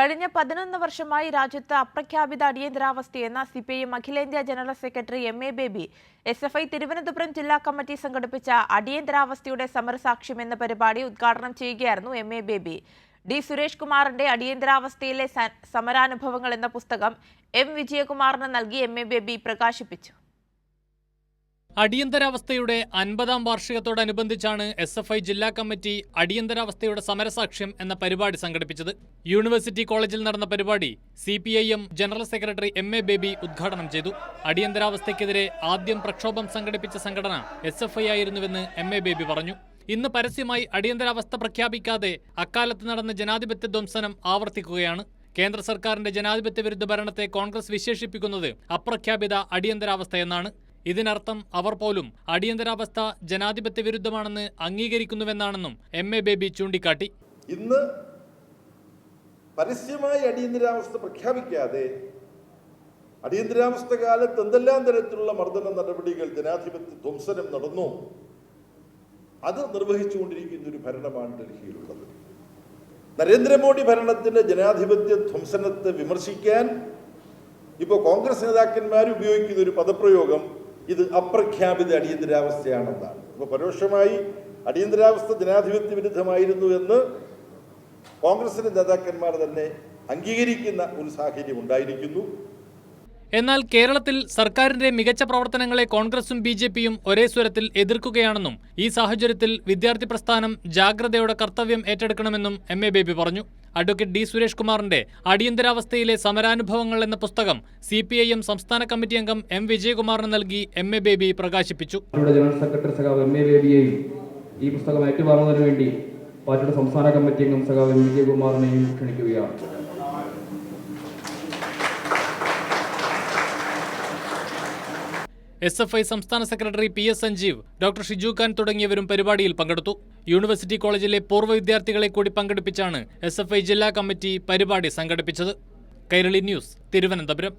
കഴിഞ്ഞ പതിനൊന്ന് വർഷമായി രാജ്യത്ത് അപ്രഖ്യാപിത അടിയന്തരാവസ്ഥയെന്ന സി പി ഐ അഖിലേന്ത്യാ general secretary M A Baby S F I Thiruvananthapuram ജില്ലാ കമ്മിറ്റി സംഘടിപ്പിച്ച അടിയന്തരാവസ്ഥയുടെ സമരസാക്ഷ്യം എന്ന പരിപാടി ഉദ്ഘാടനം ചെയ്യുകയായിരുന്നു M A Baby. D. Suresh കുമാറിന്റെ അടിയന്തരാവസ്ഥയിലെ സമരാനുഭവങ്ങൾ എന്ന പുസ്തകം എം. വിജയകുമാറിന് നൽകി എം എ ബേബി പ്രകാശിപ്പിച്ചു. അടിയന്തരാവസ്ഥയുടെ അൻപതാം വാർഷികത്തോടനുബന്ധിച്ചാണ് എസ് എഫ് ഐ ജില്ലാ കമ്മിറ്റി അടിയന്തരാവസ്ഥയുടെ സമരസാക്ഷ്യം എന്ന പരിപാടി സംഘടിപ്പിച്ചത്. യൂണിവേഴ്സിറ്റി കോളേജിൽ നടന്ന പരിപാടി C general secretary M A Baby ഉദ്ഘാടനം ചെയ്തു. അടിയന്തരാവസ്ഥയ്ക്കെതിരെ ആദ്യം പ്രക്ഷോഭം സംഘടിപ്പിച്ച സംഘടന എസ് എഫ് ഐ ആയിരുന്നുവെന്ന് എം എ ബേബി പറഞ്ഞു. ഇന്ന് പരസ്യമായി അടിയന്തരാവസ്ഥ പ്രഖ്യാപിക്കാതെ അക്കാലത്ത് നടന്ന ജനാധിപത്യ ധ്വംസനം ആവർത്തിക്കുകയാണ്. കേന്ദ്ര സർക്കാരിന്റെ ജനാധിപത്യ വിരുദ്ധ ഭരണത്തെ കോൺഗ്രസ് വിശേഷിപ്പിക്കുന്നത് അപ്രഖ്യാപിത അടിയന്തരാവസ്ഥയെന്നാണ്. ഇതിനർത്ഥം അവർ പോലും അടിയന്തരാവസ്ഥ ജനാധിപത്യ വിരുദ്ധമാണെന്ന് അംഗീകരിക്കുന്നുവെന്നാണെന്നും എം എ ബേബി ചൂണ്ടിക്കാട്ടി. ഇന്ന് പരസ്യമായി അടിയന്തരാവസ്ഥ പ്രഖ്യാപിക്കാതെ അടിയന്തരാവസ്ഥ കാലത്ത് എന്തെല്ലാം തരത്തിലുള്ള മർദ്ദന നടപടികൾ ജനാധിപത്യ ധ്വംസനം നടന്നു അത് നിർവഹിച്ചുകൊണ്ടിരിക്കുന്ന ഒരു ഭരണമാണ് ഡൽഹിയിലുള്ളത്. നരേന്ദ്രമോദി ഭരണത്തിന്റെ ജനാധിപത്യ ധ്വംസനത്തെ വിമർശിക്കാൻ ഇപ്പോൾ കോൺഗ്രസ് നേതാക്കന്മാർ ഉപയോഗിക്കുന്ന ഒരു പദപ്രയോഗം ഇത് അപ്രഖ്യാപിത അടിയന്തരാവസ്ഥയാണെന്നാണ്. അപ്പോൾ പരോക്ഷമായി അടിയന്തരാവസ്ഥ ജനാധിപത്യ വിരുദ്ധമായിരുന്നു എന്ന് കോൺഗ്രസിന്റെ നേതാക്കന്മാർ തന്നെ അംഗീകരിക്കുന്ന ഒരു സാഹചര്യം ഉണ്ടായിരിക്കുന്നു. എന്നാൽ കേരളത്തിൽ സർക്കാരിന്റെ മികച്ച പ്രവർത്തനങ്ങളെ കോൺഗ്രസും ബി ജെ പിയും ഒരേ സ്വരത്തിൽ എതിർക്കുകയാണെന്നും ഈ സാഹചര്യത്തിൽ വിദ്യാർത്ഥി പ്രസ്ഥാനം ജാഗ്രതയോടെ കർത്തവ്യം ഏറ്റെടുക്കണമെന്നും എം എ ബേബി പറഞ്ഞു. അഡ്വക്കേറ്റ് ഡി സുരേഷ് കുമാറിന്റെ അടിയന്തരാവസ്ഥയിലെ സമരാനുഭവങ്ങൾ എന്ന പുസ്തകം സി പി ഐ എം സംസ്ഥാന കമ്മിറ്റി അംഗം എം വിജയകുമാറിന് നൽകി എം എ ബേബി പ്രകാശിപ്പിച്ചു. ജനറൽ സെക്രട്ടറി സഖാവ് എം എ ബേബിയെയും ഈ പുസ്തകം ഏറ്റുവാങ്ങുന്നതിന് വേണ്ടി പാർട്ടിയുടെ സംസ്ഥാന കമ്മിറ്റി അംഗം സഖാവ് എം വിജയകുമാറിനെയും ക്ഷണിക്കുകയാണ്. എസ് എഫ് ഐ സംസ്ഥാന secretary P S Sanjeev doctor Shiju Khan തുടങ്ങിയവരും പരിപാടിയിൽ പങ്കെടുത്തു. യൂണിവേഴ്സിറ്റി കോളേജിലെ പൂർവ വിദ്യാർത്ഥികളെ കൂടി പങ്കെടുപ്പിച്ചാണ് എസ് ജില്ലാ കമ്മിറ്റി പരിപാടി സംഘടിപ്പിച്ചത്. കൈരളി ന്യൂസ് തിരുവനന്തപുരം.